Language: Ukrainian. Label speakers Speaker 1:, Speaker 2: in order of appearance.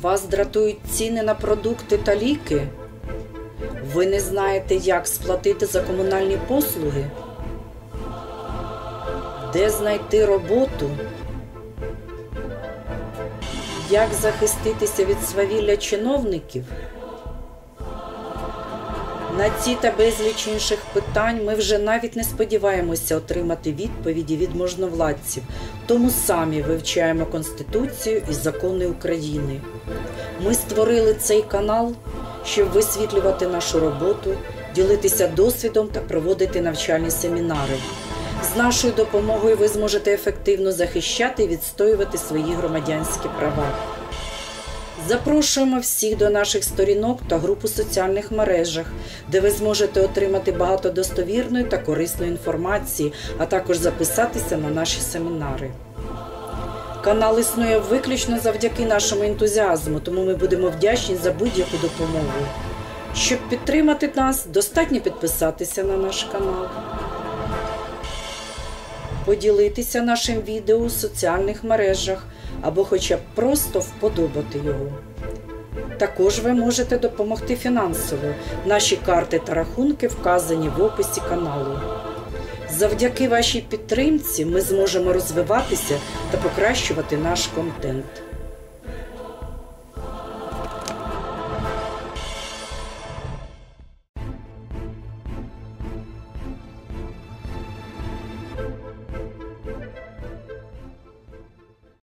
Speaker 1: Вас дратують ціни на продукти та ліки? Ви не знаєте, як сплатити за комунальні послуги? Де знайти роботу? Як захиститися від свавілля чиновників? На ці та безліч інших питань ми вже навіть не сподіваємося отримати відповіді від можновладців, тому самі вивчаємо Конституцію і закони України. Ми створили цей канал, щоб висвітлювати нашу роботу, ділитися досвідом та проводити навчальні семінари. З нашою допомогою ви зможете ефективно захищати і відстоювати свої громадянські права. Запрошуємо всіх до наших сторінок та груп у соціальних мережах, де ви зможете отримати багато достовірної та корисної інформації, а також записатися на наші семінари. Канал існує виключно завдяки нашому ентузіазму, тому ми будемо вдячні за будь-яку допомогу. Щоб підтримати нас, достатньо підписатися на наш канал, поділитися нашим відео у соціальних мережах або хоча б просто вподобати його. Також ви можете допомогти фінансово. Наші карти та рахунки вказані в описі каналу. Завдяки вашій підтримці ми зможемо розвиватися та покращувати наш контент.